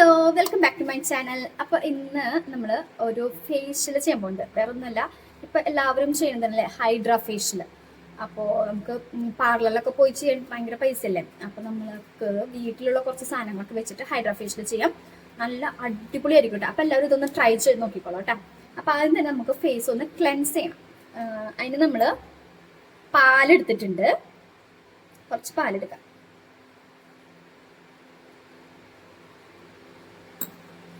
Hello welcome back to my channel അപ്പൊ ഇന്ന് നമ്മൾ ഒരു ഫേഷ്യൽ ചെയ്യാൻ പോകുന്നുണ്ട് വേറെ ഒന്നുമല്ല ഇപ്പൊ എല്ലാവരും ചെയ്യുന്നതല്ലേ ഹൈഡ്ര ഫേഷ്യൽ അപ്പോൾ നമുക്ക് പാർലറിലൊക്കെ പോയി ചെയ്യാൻ ഭയങ്കര പൈസ അല്ലേ അപ്പൊ നമ്മൾക്ക് വീട്ടിലുള്ള കുറച്ച് സാധനങ്ങളൊക്കെ വെച്ചിട്ട് ഹൈഡ്ര ഫേഷ്യൽ ചെയ്യാം. നല്ല അടിപൊളിയായിരിക്കും കേട്ടോ. അപ്പൊ എല്ലാവരും ഇതൊന്ന് ട്രൈ ചെയ്ത് നോക്കിക്കോളൂ കേട്ടോ. അപ്പൊ ആദ്യം തന്നെ നമുക്ക് ഫേസ് ഒന്ന് ക്ലെൻസ് ചെയ്യണം. അതിന് നമ്മൾ പാലെടുത്തിട്ടുണ്ട്. കുറച്ച് പാലെടുക്കാം.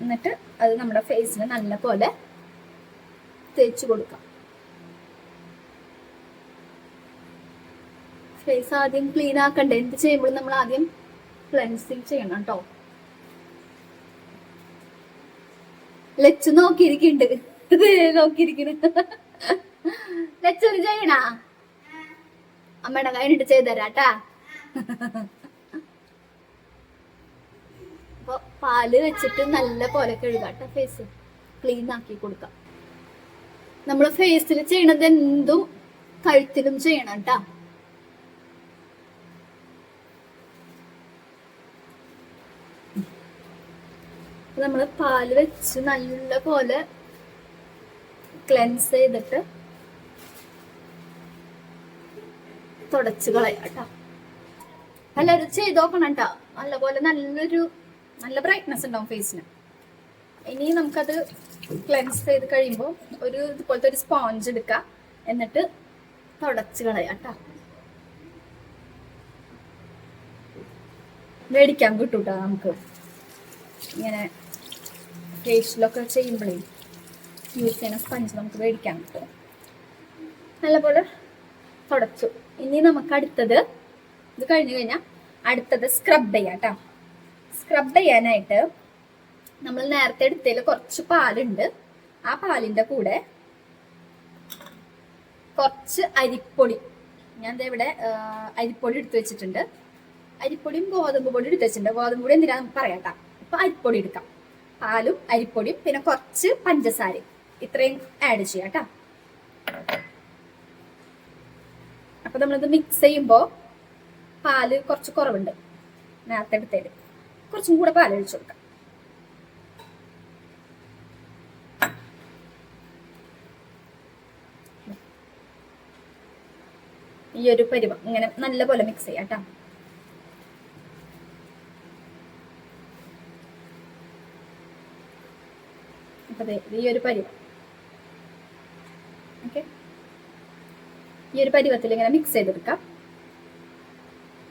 എന്നിട്ട് അത് നമ്മുടെ ഫേസിന് നല്ല പോലെ തേച്ച് കൊടുക്കാം. ഫേസ് ആദ്യം ക്ലീൻ ആക്കണ്ടേ? എന്ത് ചെയ്യുമ്പോഴും നമ്മൾ ആദ്യം ക്ലെൻസിങ് ചെയ്യണം കേട്ടോ. ലച്ചു നോക്കിയിരിക്കുന്നുണ്ട് നോക്കിയിരിക്കുന്നു ലച്ചു ചെയ്യണ? അമ്മയുടെ കൈനിട്ട് ചെയ്തരാട്ടാ അപ്പൊ പാൽ വെച്ചിട്ട് നല്ല പോലെ കഴുകാട്ട ഫേസ് ക്ലീൻ ആക്കി കൊടുക്കാം. നമ്മൾ ഫേസിൽ ചെയ്യണത് എന്തും കഴുത്തിലും ചെയ്യണം കേട്ടാ നമ്മൾ പാൽ വെച്ച് നല്ല പോലെ ക്ലെൻസ് ചെയ്തിട്ട് തുടച്ചു കളയാം കേട്ടോ എല്ലാവരും ചെയ്ത് നോക്കണം കേട്ടോ നല്ലപോലെ നല്ലൊരു നല്ല ബ്രൈറ്റ്നെസ് ഉണ്ടാവും ഫേസിന് ഇനി നമുക്കത് ക്ലെൻസ് ചെയ്ത് കഴിയുമ്പോൾ ഒരു ഇതുപോലത്തെ ഒരു സ്പോഞ്ച് എടുക്കുക എന്നിട്ട് തുടച്ച് കളയാം കേട്ടോ മേടിക്കാൻ കിട്ടും കേട്ടോ നമുക്ക്. ഇങ്ങനെ ഫേഷ്യലൊക്കെ ചെയ്യുമ്പോഴേ യൂസ് ചെയ്യുന്ന സ്പഞ്ച് നമുക്ക് മേടിക്കാൻ കിട്ടും. നല്ലപോലെ തുടച്ചു. ഇനി നമുക്ക് അടുത്തത് ഇത് കഴിഞ്ഞു കഴിഞ്ഞാൽ അടുത്തത് സ്ക്രബ് ചെയ്യാം കേട്ടോ സ്ക്രബ് ചെയ്യാനായിട്ട് നമ്മൾ നേരത്തെ എടുത്തതിൽ കുറച്ച് പാലുണ്ട്. ആ പാലിന്റെ കൂടെ കുറച്ച് അരിപ്പൊടി. ഞാൻ ഇവിടെ അരിപ്പൊടി എടുത്തു വെച്ചിട്ടുണ്ട്. അരിപ്പൊടിയും ഗോതമ്പ് പൊടി എടുത്തു വെച്ചിട്ടുണ്ട്. ഗോതമ്പ് പൊടി എന്തിനാ നമുക്ക് അപ്പൊ അരിപ്പൊടി എടുക്കാം. പാലും അരിപ്പൊടിയും പിന്നെ കുറച്ച് പഞ്ചസാരയും. ഇത്രയും ആഡ് ചെയ്യാം കേട്ടോ. അപ്പൊ നമ്മളിത് മിക്സ് ചെയ്യുമ്പോൾ പാൽ കുറച്ച് കുറവുണ്ട് നേരത്തെ എടുത്തേൽ കുറച്ചും കൂടെ പാലൊഴിച്ചു കൊടുക്കാം ഈ ഒരു പരുവം ഇങ്ങനെ നല്ല പോലെ മിക്സ് ചെയ്യാം കേട്ടോ. ഈ ഒരു പരുവം. ഈ ഒരു പരുവത്തിൽ ഇങ്ങനെ മിക്സ് ചെയ്തെടുക്കാം.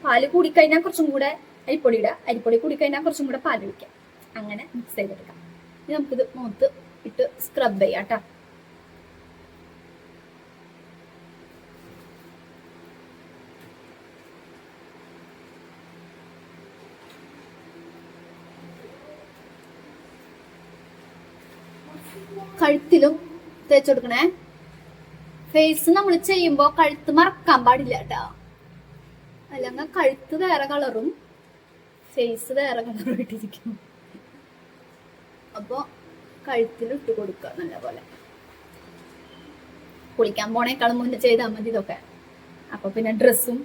പാൽ കൂടിക്കഴിഞ്ഞാൽ കുറച്ചും കൂടെ അരിപ്പൊടി ഇടുക അരിപ്പൊടി കൂടി കഴിഞ്ഞാൽ കുറച്ചും കൂടെ പാൽ ഒഴിക്കാം. അങ്ങനെ മിക്സ് ചെയ്തെടുക്കാം. ഇനി നമുക്കിത് മുഖത്ത് ഇട്ട് സ്ക്രബ് ചെയ്യാം കേട്ടോ കഴുത്തിലും തേച്ചു കൊടുക്കണേ. ഫേസ് നമ്മൾ ചെയ്യുമ്പോ കഴുത്ത് മറക്കാൻ പാടില്ല കേട്ടോ അല്ലെങ്കിൽ കഴുത്ത് വേറെ കളറും ഫേസ് വേറെ കളർ ഇട്ടിരിക്കും അപ്പൊ കഴുത്തിൽ ഇട്ട് കൊടുക്കുക നല്ലപോലെ കുളിക്കാൻ പോണേക്കാളും മുന്നേ ചെയ്താൽ മതി ഇതൊക്കെ. അപ്പൊ പിന്നെ ഡ്രസ്സും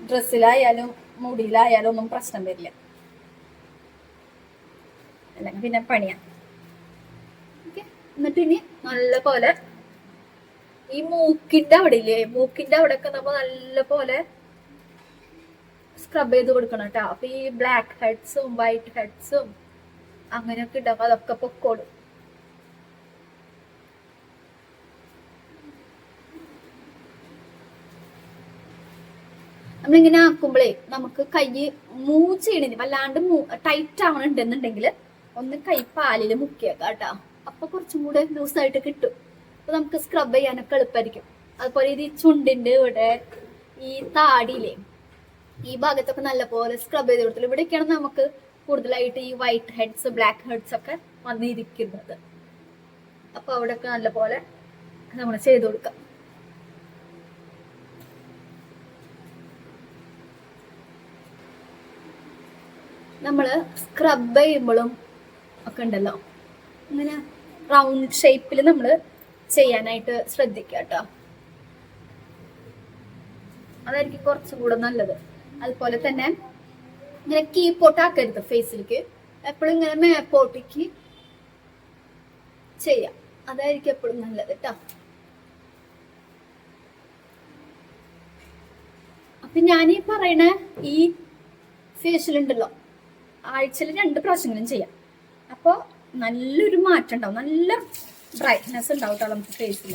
ഡ്രസ്സിലായാലും മുടിയിലായാലും ഒന്നും പ്രശ്നം വരില്ല. അല്ലെങ്കിൽ പിന്നെ പണിയാ. ഓക്കെ എന്നിട്ട് ഇനി നല്ല പോലെ ഈ മൂക്കിന്റെ അവിടെ ഇല്ലേ മൂക്കിന്റെ അവിടെ ഒക്കെ നമ്മൾ നല്ല പോലെ സ്ക്രബ് ചെയ്ത് കൊടുക്കണം കേട്ടോ അപ്പൊ ഈ ബ്ലാക്ക് ഹെഡ്സും വൈറ്റ് ഹെഡ്സും അങ്ങനെയൊക്കെ ഉണ്ടാവും അതൊക്കെ പൊക്കോളും. നമ്മളിങ്ങനെ ആക്കുമ്പോഴേ നമുക്ക് കൈ മൂവ് വല്ലാണ്ട് ടൈറ്റ് ആവണുണ്ടെന്നുണ്ടെങ്കിൽ ഒന്ന് കൈ പാലിൽ മുക്കിയേക്കാം കേട്ടോ അപ്പൊ കുറച്ചും കൂടെ ലൂസായിട്ട് കിട്ടും. അപ്പൊ നമുക്ക് സ്ക്രബ് ചെയ്യാനൊക്കെ എളുപ്പമായിരിക്കും അതുപോലെ ഇത് ഈ ചുണ്ടിന്റെ ഇവിടെ ഈ താടിയിലെ ഈ ഭാഗത്തൊക്കെ നല്ലപോലെ സ്ക്രബ് ചെയ്ത് കൊടുത്തില്ല ഇവിടെയൊക്കെയാണ് നമുക്ക് കൂടുതലായിട്ട് ഈ വൈറ്റ് ഹെഡ്സ് ബ്ലാക്ക് ഹെഡ്സ് ഒക്കെ വന്നിരിക്കുന്നത്. അപ്പൊ അവിടെയൊക്കെ നല്ലപോലെ നമ്മൾ ചെയ്ത് കൊടുക്കാം. നമ്മൾ സ്ക്രബ് ചെയ്യുമ്പോഴും ഒക്കെ ഉണ്ടല്ലോ. ഇങ്ങനെ റൗണ്ട് ഷേപ്പിൽ നമ്മൾ ചെയ്യാനായിട്ട് ശ്രദ്ധിക്കുക കേട്ടോ. അതായിരിക്കും കുറച്ചും കൂടെ നല്ലത്. അതുപോലെ തന്നെ ഇങ്ങനെ കീപ്പോട്ട് ആക്കരുത് ഫേസിലേക്ക് എപ്പോഴും ഇങ്ങനെ മേപ്പോട്ടിക്ക് ചെയ്യാം. അതായിരിക്കും എപ്പോഴും നല്ലത് കേട്ടോ അപ്പൊ ഈ പറയണ ഈ ഫേഷ്യൽ ഉണ്ടല്ലോ ആഴ്ചയിൽ രണ്ട് പ്രാവശ്യങ്ങളും ചെയ്യാം. അപ്പോൾ നല്ലൊരു മാറ്റം ഉണ്ടാവും നല്ല ബ്രൈറ്റ്നെസ് ഉണ്ടാവും കേട്ടോ നമുക്ക് ഫേസിൽ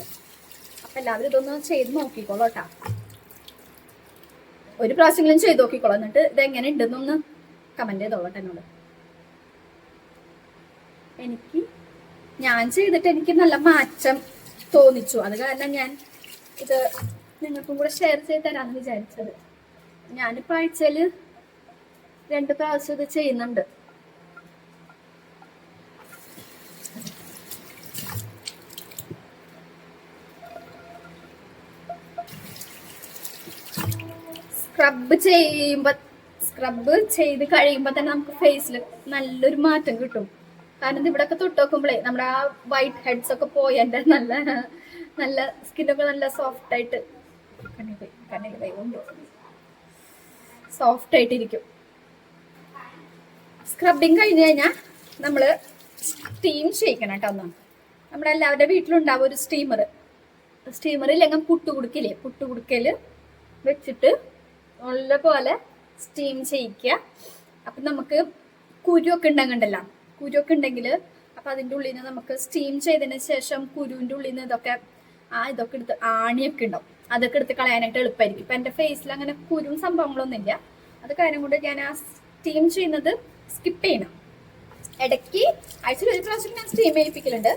അപ്പൊ എല്ലാവരും ഇതൊന്ന് ചെയ്ത് നോക്കിക്കോളൂ കേട്ടോ ഒരു പ്രാവശ്യമെങ്കിലും ചെയ്ത് നോക്കിക്കോളാം. എന്നിട്ട് ഇത് എങ്ങനെ ഉണ്ടെന്നൊന്ന് കമന്റ് ചെയ്തോളട്ടെ എന്നോട്. എനിക്ക് ഞാൻ ചെയ്തിട്ട് എനിക്ക് നല്ല മാറ്റം തോന്നിച്ചു. അത് കാരണം ഞാൻ ഇത് നിങ്ങൾക്കും കൂടെ ഷെയർ ചെയ്ത് തരാമെന്ന് വിചാരിച്ചത്. ഞാനിപ്പോ ആഴ്ചയിൽ രണ്ട് പ്രാവശ്യം ഇത് ചെയ്യുന്നുണ്ട്. സ്ക്രബ് ചെയ്യുമ്പോ സ്ക്രബ് ചെയ്ത് കഴിയുമ്പോ തന്നെ നമുക്ക് ഫേസിൽ നല്ലൊരു മാറ്റം കിട്ടും. കാരണം ഇവിടെയൊക്കെ തൊട്ട് നോക്കുമ്പോഴേ നമ്മുടെ ആ വൈറ്റ് ഹെഡ്സ് ഒക്കെ പോയി എന്റെ നല്ല നല്ല സ്കിന്നൊക്കെ നല്ല സോഫ്റ്റ് ആയിട്ട് കണ്ണിൽ സോഫ്റ്റ് ആയിട്ടിരിക്കും സ്ക്രബിങ് കഴിഞ്ഞ് കഴിഞ്ഞാൽ നമ്മൾ സ്റ്റീം ചെയ്യിക്കണം കേട്ടോ ഒന്ന്. നമ്മുടെ എല്ലാവരുടെ വീട്ടിലുണ്ടാവും ഒരു സ്റ്റീമർ സ്റ്റീമർ ഇല്ലെങ്കിൽ പുട്ടുകുടുക്കില്ലേ പുട്ടുകുടുക്കൽ വെച്ചിട്ട് നല്ലപോലെ സ്റ്റീം ചെയ്യിക്കുക. അപ്പം നമുക്ക് കുരുവൊക്കെ ഉണ്ടെങ്കിണ്ടല്ലോ കുരുവൊക്കെ ഉണ്ടെങ്കിൽ അപ്പം അതിന്റെ ഉള്ളിൽ നിന്ന് നമുക്ക് സ്റ്റീം ചെയ്തതിന് ശേഷം കുരുവിന്റെ ഉള്ളിൽ നിന്ന് ഇതൊക്കെ ആ ഇതൊക്കെ എടുത്ത് ആണിയൊക്കെ ഉണ്ടാവും. അതൊക്കെ എടുത്ത് കളയാനായിട്ട് എളുപ്പമായിരിക്കും ഇപ്പം എന്റെ ഫേസിൽ അങ്ങനെ കുരും സംഭവങ്ങളൊന്നും ഇല്ല അത് കാര്യം കൊണ്ട് ഞാൻ ആ സ്റ്റീം ചെയ്യുന്നത് സ്കിപ്പ് ചെയ്യണം. ഇടയ്ക്ക് ആഴ്ചയിൽ ഒരു പ്രാവശ്യം ഞാൻ സ്റ്റീം ചെയ്യിപ്പിക്കലുണ്ട്.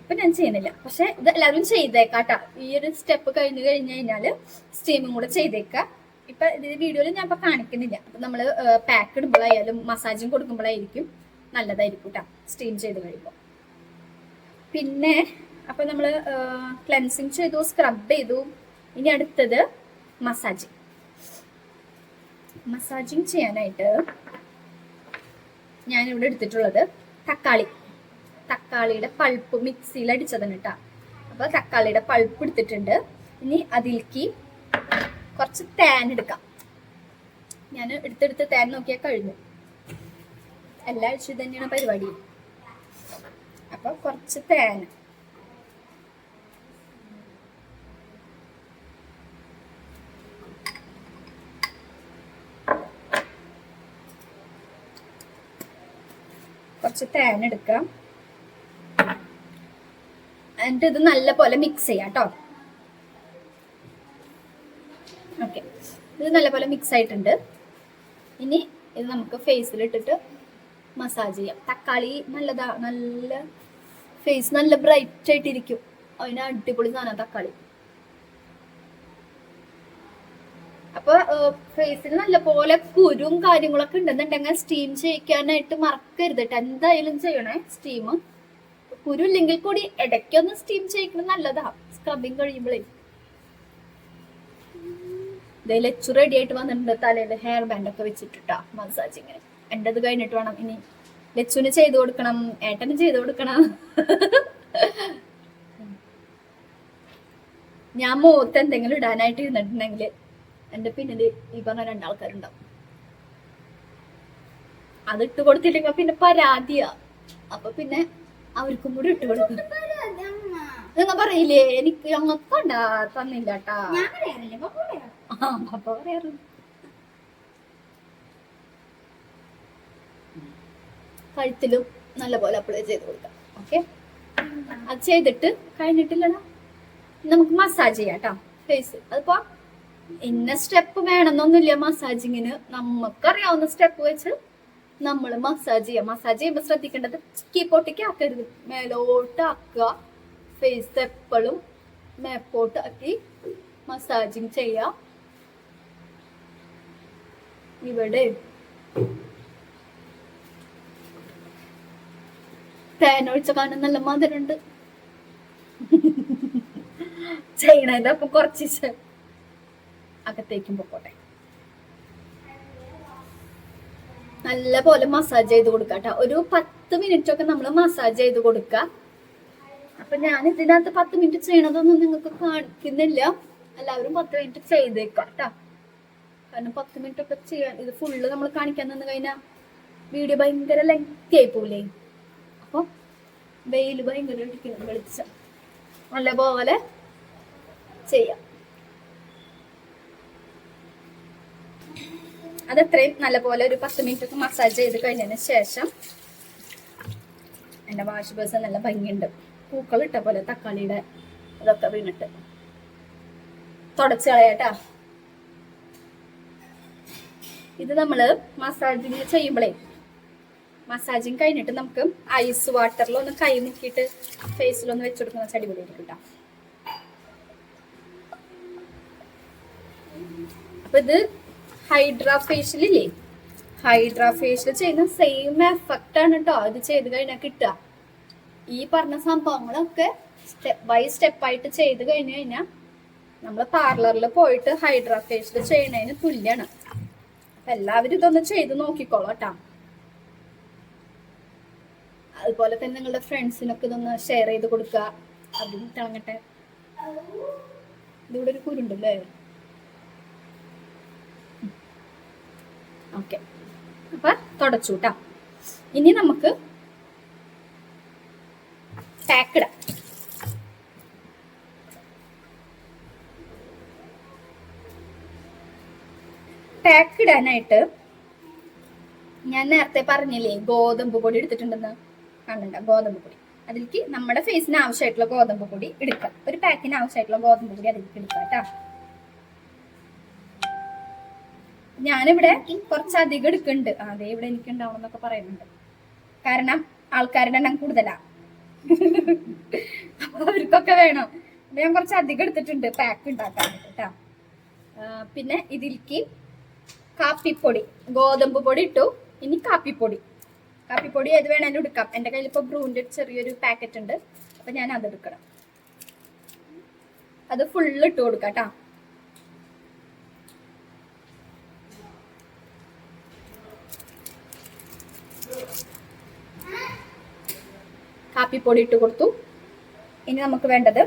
ഇപ്പൊ ഞാൻ ചെയ്യുന്നില്ല. പക്ഷെ ഇത് എല്ലാവരും ചെയ്തേക്കാട്ട. ഈ ഒരു സ്റ്റെപ്പ് കഴിഞ്ഞു കഴിഞ്ഞ് കഴിഞ്ഞാൽ സ്റ്റീമും കൂടെ ചെയ്തേക്ക. ഇപ്പൊ ഇത് വീഡിയോയിൽ ഞാൻ ഇപ്പൊ കാണിക്കുന്നില്ല. അപ്പൊ നമ്മൾ പാക്ക് ഇടുമ്പോഴായാലും മസാജും കൊടുക്കുമ്പോഴായിരിക്കും നല്ലതായിരിക്കും കേട്ടോ സ്റ്റീം ചെയ്ത് കഴിയുമ്പോൾ പിന്നെ അപ്പൊ നമ്മൾ ക്ലെൻസിങ് ചെയ്തു സ്ക്രബ് ചെയ്തു. ഇനി അടുത്തത് മസാജിങ് മസാജിങ് ചെയ്യാനായിട്ട് ഞാനിവിടെ എടുത്തിട്ടുള്ളത് തക്കാളി. തക്കാളിയുടെ പൾപ്പ് മിക്സിയിൽ അടിച്ചതാണ് കേട്ടോ. അപ്പൊ തക്കാളിയുടെ പൾപ്പ് എടുത്തിട്ടുണ്ട്. ഇനി അതിലേക്ക് കുറച്ച് തേൻ എടുക്കാം. ഞാൻ എടുത്തെടുത്ത് തേൻ നോക്കിയാൽ കഴിഞ്ഞു. എല്ലാ ആഴ്ചയും തന്നെയാണ് പരിപാടി. അപ്പൊ കുറച്ച് തേൻ. കുറച്ച് തേൻ എടുക്കാം. എന്നിട്ട് ഇത് നല്ല പോലെ മിക്സ് ചെയ്യാം കേട്ടോ ഓക്കെ ഇത് നല്ല പോലെ മിക്സ് ആയിട്ടുണ്ട്. ഇനി ഇത് നമുക്ക് ഫേസിൽ ഇട്ടിട്ട് മസാജ് ചെയ്യാം. തക്കാളി നല്ലതാ നല്ല ഫേസ് നല്ല ബ്രൈറ്റ് ആയിട്ടിരിക്കും. അതിന് അടിപൊളി സാധനം തക്കാളി. അപ്പൊ ഫേസിൽ നല്ല പോലെ കുരും കാര്യങ്ങളൊക്കെ ഉണ്ടെന്നുണ്ടെങ്കിൽ സ്റ്റീം ചെയ്യിക്കാനായിട്ട് മറക്കരുത്. എന്തായാലും ചെയ്യണേ സ്റ്റീം കുരു ഇല്ലെങ്കിൽ കൂടി ഇടയ്ക്കൊന്ന് സ്റ്റീം ചെയ്യിക്കണം. നല്ലതാ. സ്ക്രബിങ് കഴിയുമ്പോഴേ ഇതേ റെഡി ആയിട്ട് വന്നിട്ടുണ്ട് തലയിൽ ഹെയർ ബാൻഡ് ഒക്കെ വെച്ചിട്ടാ മസാജിങ്ങിന് എന്റെത് കഴിഞ്ഞിട്ട് വേണം. ഇനി ലച്ചുവിന് ചെയ്തു കൊടുക്കണം. ഏട്ടന് ചെയ്തു കൊടുക്കണം. ഞാൻ മുഖത്ത് എന്തെങ്കിലും ഇടാനായിട്ട് ഇരുന്നിട്ടുണ്ടെങ്കിൽ എന്റെ പിന്നിൽ ഈ പറഞ്ഞ രണ്ടാൾക്കാരുണ്ടാവും. അത് ഇട്ട് കൊടുത്തില്ലെങ്കിൽ പിന്നെ പരാതിയാ. അപ്പൊ പിന്നെ അവർക്കും കൂടി ഇട്ട് കൊടുക്കും. നിങ്ങൾ പറയില്ലേ? എനിക്ക് ഞങ്ങൾക്ക് തന്നില്ല കേട്ടാ ആ പപ്പ പറയാറുണ്ട് കഴുത്തിലും നല്ലപോലെ അപ്ലൈ ചെയ്ത് കൊടുക്കാം. ഓക്കെ അത് ചെയ്തിട്ട് കഴിഞ്ഞിട്ടില്ലടാ. നമുക്ക് മസാജ് ചെയ്യാം കേട്ടോ ഫേസ് അതിപ്പോ ഇന്ന സ്റ്റെപ്പ് വേണമെന്നൊന്നുമില്ല മസാജിങ്ങിന് നമുക്കറിയാവുന്ന സ്റ്റെപ്പ് വെച്ച് നമ്മൾ മസാജ് ചെയ്യാം. മസാജ് ചെയ്യുമ്പോൾ ശ്രദ്ധിക്കേണ്ടത് കീപ്പോട്ടേക്ക് ആക്കരുത്. മേലോട്ട് ആക്കുക. ഫേസ് എപ്പോഴും മേപ്പോട്ട് ആക്കി മസാജിങ് ചെയ്യുക ഇവിടെ തേനൊഴിച്ച കാണാൻ നല്ല മധുരമുണ്ട്. ചെയ്യണതിന്റെ ഒപ്പം കുറച്ച് അകത്തേക്കും പൊക്കോട്ടെ. നല്ല പോലെ മസാജ് ചെയ്ത് കൊടുക്കാം കേട്ടോ ഒരു പത്ത് മിനിറ്റ് ഒക്കെ നമ്മൾ മസാജ് ചെയ്ത് കൊടുക്ക. അപ്പൊ ഞാൻ ഇതിനകത്ത് പത്ത് മിനിറ്റ് ചെയ്യണതൊന്നും നിങ്ങൾക്ക് കാണിക്കുന്നില്ല. എല്ലാവരും പത്ത് മിനിറ്റ് ചെയ്തേക്കാം കേട്ടോ കാരണം പത്ത് മിനിറ്റ് ഒക്കെ ചെയ്യാൻ ഇത് ഫുള്ള് നമ്മൾ കാണിക്കാൻ നിന്ന് കഴിഞ്ഞാൽ വീഡിയോ ഭയങ്കര ലെങ്തി ആയി പോലെ അപ്പൊ വെയിൽ ഭയങ്കര വെളിച്ചം വെളിച്ചം. നല്ലപോലെ ചെയ്യാം. അതത്രയും നല്ലപോലെ ഒരു പത്ത് മിനിറ്റ് ഒക്കെ മസാജ് ചെയ്ത് കഴിഞ്ഞതിന് ശേഷം എന്റെ വാഷ് ബേസ് നല്ല ഭംഗിയുണ്ട്. പൂക്കൾ ഇട്ട പോലെ തക്കാളിയുടെ ഇതൊക്കെ വീണിട്ട്. തുടച്ച് കളയാട്ടാ. ഇത് നമ്മൾ മസാജിങ് ചെയ്യുമ്പോഴേ മസാജിങ് കഴിഞ്ഞിട്ട് നമുക്ക് ഐസ് വാട്ടറിലൊന്ന് കൈ മുക്കിയിട്ട് ഫേസിലൊന്ന് വെച്ചു കൊടുക്കുന്ന അടിപൊളിയായിരിക്കും കേട്ടോ അപ്പൊ ഇത് ഹൈഡ്രാ ഫേഷ്യൽ ഇല്ലേ ഹൈഡ്രാ ഫേഷ്യൽ ചെയ്യുന്ന സെയിം എഫക്റ്റ് ആണ് കേട്ടോ ഇത് ചെയ്ത് കഴിഞ്ഞാൽ കിട്ടുക. ഈ പറഞ്ഞ സംഭവങ്ങളൊക്കെ സ്റ്റെപ്പ് ബൈ സ്റ്റെപ്പായിട്ട് ചെയ്ത് കഴിഞ്ഞു കഴിഞ്ഞാൽ നമ്മൾ പാർലറിൽ പോയിട്ട് ഹൈഡ്രാ ഫേഷ്യൽ ചെയ്യണതിന് തുല്യാണ്. അപ്പൊ എല്ലാവരും ഇതൊന്ന് ചെയ്ത് നോക്കിക്കോളൂ കേട്ടോ അതുപോലെ തന്നെ നിങ്ങളുടെ ഫ്രണ്ട്സിനൊക്കെ ഇതൊന്ന് ഷെയർ ചെയ്ത് കൊടുക്കുക. അതും തിളങ്ങട്ടെ ഇതിവിടെ ഒരു കുരുണ്ടല്ലേ ഓക്കെ. അപ്പൊ തുടച്ചു കേട്ടോ ഇനി നമുക്ക് പാക്ക് ഇടാം. പാക്ക് ഇടാനായിട്ട് ഞാൻ നേരത്തെ പറഞ്ഞില്ലേ ഗോതമ്പ് പൊടി എടുത്തിട്ടുണ്ടെന്ന്? കണ്ടണ്ട ഗോതമ്പ് പൊടി. അതിലേക്ക് നമ്മുടെ ഫേസിന് ആവശ്യമായിട്ടുള്ള ഗോതമ്പ് പൊടി എടുക്കാം ഒരു പാക്കിന് ആവശ്യമായിട്ടുള്ള ഗോതമ്പ് പൊടി അതിലേക്ക് എടുക്കാം കേട്ടോ ഞാനിവിടെ കുറച്ചധികം എടുക്കുന്നുണ്ട്. അതെ ഇവിടെ എനിക്ക് ഉണ്ടാവണം എന്നൊക്കെ പറയുന്നുണ്ട്. കാരണം ആൾക്കാരുടെ എണ്ണം കൂടുതലാ. അവർക്കൊക്കെ വേണം. അപ്പൊ ഞാൻ കുറച്ച് അധികം എടുത്തിട്ടുണ്ട്. പാക്ക് ഉണ്ടാക്കാൻ കേട്ടാ. പിന്നെ ഇതിലേക്ക് കാപ്പിപ്പൊടി ഗോതമ്പ് പൊടി ഇട്ടു. ഇനി കാപ്പിപ്പൊടി. കാപ്പിപ്പൊടി ഏത് വേണേലും എടുക്കാം. എന്റെ കയ്യിൽ ഇപ്പോൾ ബ്രൂവിന്റെ ചെറിയൊരു പാക്കറ്റ് ഉണ്ട്. അപ്പൊ ഞാൻ അത് എടുക്കണം. അത് ഫുള്ള് ഇട്ട് കൊടുക്കാം കേട്ടാ. കാപ്പിപ്പൊടി ഇട്ട് കൊടുത്തു. ഇനി നമുക്ക് വേണ്ടത്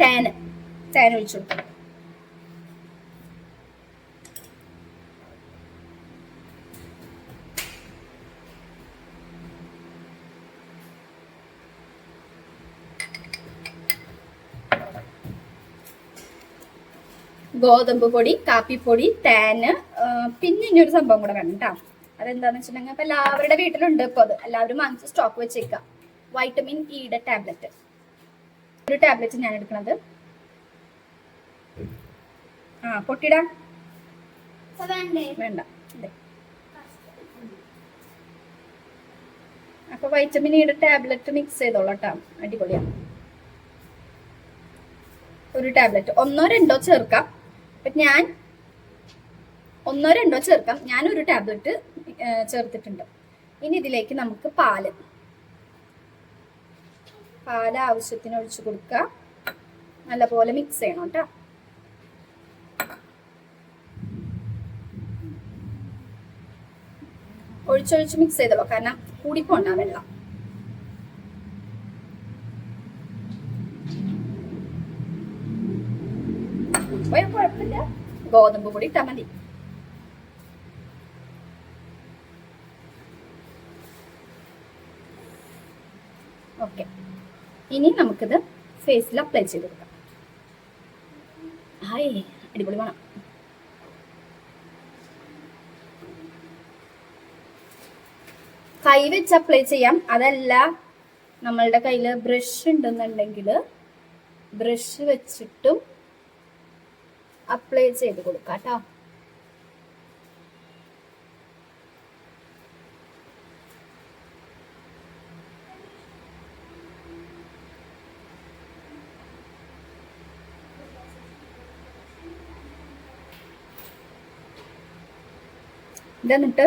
തേന് തേൻ ഒഴിച്ചു കൊടുത്തു ഗോതമ്പ് പൊടി കാപ്പിപ്പൊടി തേന് പിന്നെ ഇനി ഒരു സംഭവം കൂടെ വേണം കേട്ടോ. അതെന്താന്ന് വെച്ചിട്ടുണ്ടെങ്കിൽ അപ്പൊ എല്ലാവരുടെ വീട്ടിലുണ്ട് ഇപ്പൊ അത്. എല്ലാവരും വാങ്ങിച്ച് സ്റ്റോക്ക് വെച്ചേക്കാം. വൈറ്റമിൻ ഇയുടെ ടാബ്ലറ്റ് ഒരു ടാബ്ലറ്റ് ഞാൻ എടുക്കണത്. ആ പൊട്ടിടാ. വേണ്ട. അപ്പൊ വൈറ്റമിൻ ഇയുടെ ടാബ്ലറ്റ് മിക്സ് ചെയ്തോളട്ടാ അടിപൊളിയാണ്. ഒരു ടാബ്ലറ്റ് ഒന്നോ രണ്ടോ ചേർക്കാം. ഞാൻ ഒന്നോ രണ്ടോ ചേർക്കാം. ഞാൻ ഒരു ടാബ്ലറ്റ് ചേർത്തിട്ടുണ്ട്. ഇനി ഇതിലേക്ക് നമുക്ക് പാൽ. പാൽ ആവശ്യത്തിന് ഒഴിച്ചു കൊടുക്കുക. നല്ലപോലെ മിക്സ് ചെയ്യണം കേട്ടോ. ഒഴിച്ചൊഴിച്ച് മിക്സ് ചെയ്തോളൂ കാരണം കൂടിപ്പോണ്ട വെള്ളം. കുഴപ്പമില്ല. ഗോതമ്പ് പൊടി ഇട്ടാൽ മതി ഓക്കെ ഇനി നമുക്കിത് ഫേസിൽ അപ്ലൈ ചെയ്ത് കൊടുക്കാം. ഹായ് അടിപൊളി വേണം കൈ വെച്ച് അപ്ലൈ ചെയ്യാം. അതല്ല നമ്മളുടെ കയ്യിൽ ബ്രഷ് ഉണ്ടെന്നുണ്ടെങ്കിൽ ബ്രഷ് വെച്ചിട്ടും അപ്ലൈ ചെയ്ത് കൊടുക്കാം കേട്ടോ. ഇതെന്നിട്ട്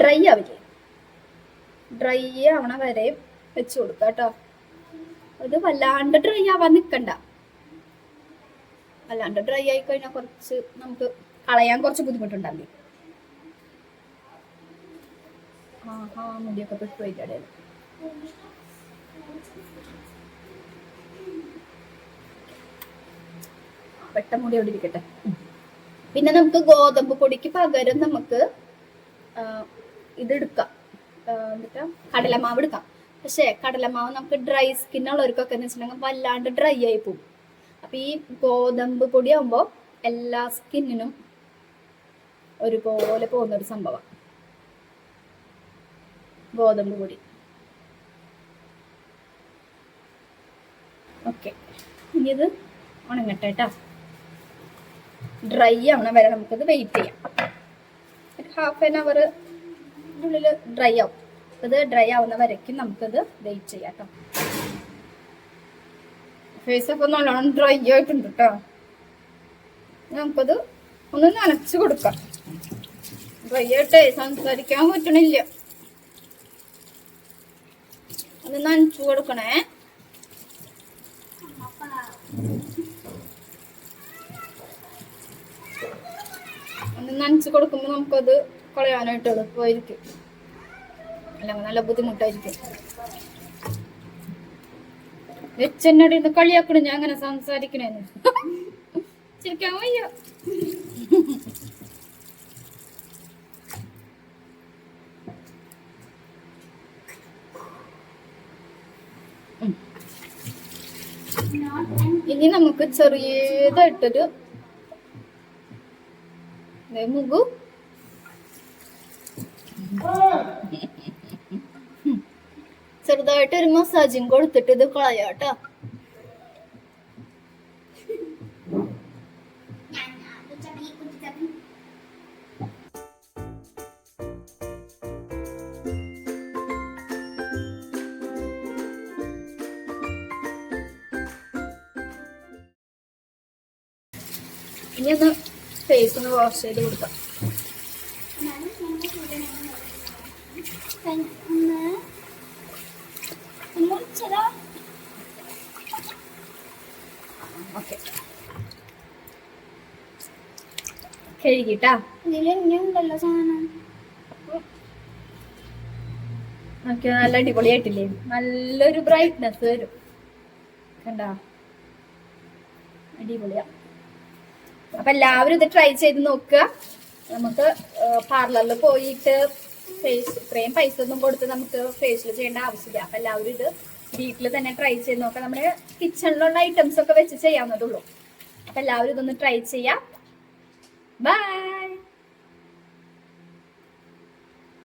ഡ്രൈ ആവില്ലേ? ഡ്രൈ ആവണ വരെ വെച്ച് കൊടുക്ക കേട്ടോ അത് വല്ലാണ്ട് ഡ്രൈ ആവാൻ നിൽക്കണ്ട വല്ലാണ്ട് ഡ്രൈ ആയി കഴിഞ്ഞാൽ കുറച്ച് നമുക്ക് കളയാൻ കുറച്ച് ബുദ്ധിമുട്ടുണ്ടാവില്ലേ? ആഹാ മുടിയൊക്കെ പെട്ടു ഇടയിൽ. പെട്ട മുടി അവിടെ ഇരിക്കട്ടെ. പിന്നെ നമുക്ക് ഗോതമ്പ് പൊടിക്ക് പകരം നമുക്ക് ഇതെടുക്കാം എന്നിട്ട് കടലമാവ് എടുക്കാം. പക്ഷേ കടലമാവ് നമുക്ക് ഡ്രൈ സ്കിൻ ഉള്ളവർക്കൊക്കെ എന്ന് വെച്ചിട്ടുണ്ടെങ്കിൽ വല്ലാണ്ട് ഡ്രൈ ആയി പോകും. അപ്പം ഈ ഗോതമ്പ് പൊടി ആകുമ്പോൾ എല്ലാ സ്കിന്നിനും ഒരുപോലെ പോകുന്ന ഒരു സംഭവം. ഗോതമ്പ് പൊടി. ഓക്കെ. ഇനി ഇത് ഉണങ്ങട്ടെ കേട്ടോ ഡ്രൈ ആവണം വരെ നമുക്കത് വെയിറ്റ് ചെയ്യാം. ഒരു ഹാഫ് ആൻ അവർ ഉള്ളിൽ ഡ്രൈ ആവും. ഇത് ഡ്രൈ ആവുന്ന വരയ്ക്കും നമുക്കത് വെയിറ്റ് ചെയ്യാം കേട്ടോ ഫേസ് ഒക്കെ നല്ലോണം ഡ്രൈ ആയിട്ടുണ്ട് കേട്ടോ നമുക്കത് ഒന്ന് നനച്ച് കൊടുക്കാം. ഡ്രൈ ആയിട്ടേ സംസാരിക്കാൻ പറ്റണില്ല. ഒന്ന് നനച്ചു കൊടുക്കണേ. നനച്ച് കൊടുക്കുമ്പോൾ നമുക്കത് കളയാനായിട്ട് എളുപ്പമായിരിക്കും അല്ലെങ്കിൽ നല്ല ബുദ്ധിമുട്ടായിരിക്കും. വെച്ചെന്നോട് ഇന്ന് കളിയാക്കണം. ഞാൻ അങ്ങനെ സംസാരിക്കണേന്ന്. ചിരിക്കാൻ വയ്യ. ഇനി നമുക്ക് ചെറിയതായിട്ടൊരു മുഗു ചെറുതായിട്ട് ഒരു മസാജും കൊടുത്തിട്ട് ഇത് കളയാട്ടോ. ഇനി ഒന്ന് ഫേസ് ഒന്ന് വാഷ് ചെയ്ത് കൊടുക്കാം. ഓക്കെ കഴുകിട്ടാ? ഇതിലുണ്ടല്ലോ സാധനം. നല്ല അടിപൊളിയായിട്ടില്ലേ? നല്ലൊരു ബ്രൈറ്റ്നെസ് വരും. കണ്ടാ? അടിപൊളിയാ. അപ്പൊ എല്ലാവരും ഇത് ട്രൈ ചെയ്ത് നോക്കുക. നമുക്ക് പാർലറിൽ പോയിട്ട് ഫേസ് ഇത്രയും പൈസ ഒന്നും കൊടുത്ത് നമുക്ക് ഫേസിൽ ചെയ്യേണ്ട ആവശ്യമില്ല. അപ്പൊ എല്ലാവരും ഇത് വീട്ടിൽ തന്നെ ട്രൈ ചെയ്ത് നോക്കുക. നമ്മുടെ കിച്ചണിലുള്ള ഐറ്റംസ് ഒക്കെ വെച്ച് ചെയ്യാവുന്നതുള്ളൂ അപ്പൊ എല്ലാവരും ഇതൊന്ന് ട്രൈ ചെയ്യാം. ബൈ